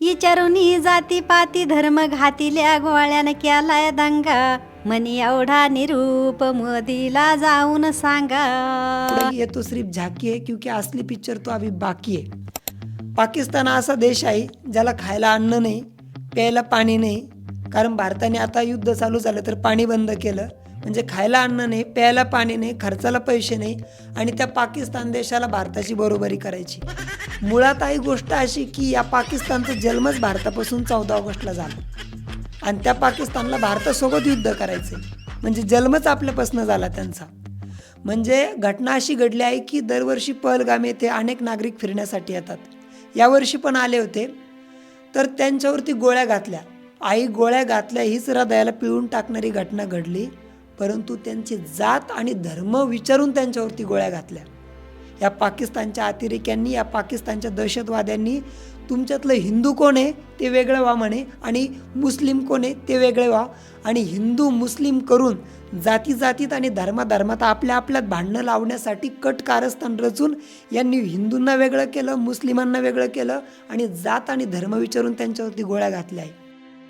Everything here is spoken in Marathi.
इचारुनी जाती पाती धर्म घातिल्या गोळ्यानं केलाय दंगा. मनी एवढा निरूप मोदीला जाऊन सांगा. ये तो सिर्फ झाकी आहे क्योंकि असली पिक्चर तो अभी बाकी आहे. पाकिस्तान असा देश आहे ज्याला खायला अन्न नाही प्यायला पाणी नाही. कारण भारताने आता युद्ध चालू झालं तर पाणी बंद केलं. म्हणजे खायला अन्न नाही प्यायला पाणी नाही खर्चाला पैसे नाही. आणि त्या पाकिस्तान देशाला भारताची बरोबरी करायची. मुळात ही गोष्ट अशी की या पाकिस्तानचा जन्मच भारतापासून चौदा ऑगस्टला झाला. आणि त्या पाकिस्तानला भारतासोबत युद्ध करायचे. म्हणजे जन्मच आपल्यापासून झाला त्यांचा. म्हणजे घटना अशी घडली आहे की दरवर्षी पहलगाम येथे अनेक नागरिक फिरण्यासाठी येतात. यावर्षी पण आले होते. तर त्यांच्यावरती गोळ्या घातल्या. आई गोळ्या घातल्या हीच हृदयाला पिळून टाकणारी घटना घडली. परंतु त्यांची जात आणि धर्म विचारून त्यांच्यावरती गोळ्या घातल्या. या पाकिस्तानच्या अतिरेक्यांनी या पाकिस्तानच्या दहशतवाद्यांनी तुमच्यातलं हिंदू कोण आहे ते वेगळं व्हा म्हणे आणि मुस्लिम कोण आहे ते वेगळे व्हा. आणि हिंदू मुस्लिम करून जाती जातीत आणि धर्माधर्मात आपल्या आपल्यात भांडणं लावण्यासाठी कट कारस्थान रचून यांनी हिंदूंना वेगळं केलं मुस्लिमांना वेगळं केलं आणि जात आणि धर्म विचारून त्यांच्यावरती गोळ्या घातल्या आहे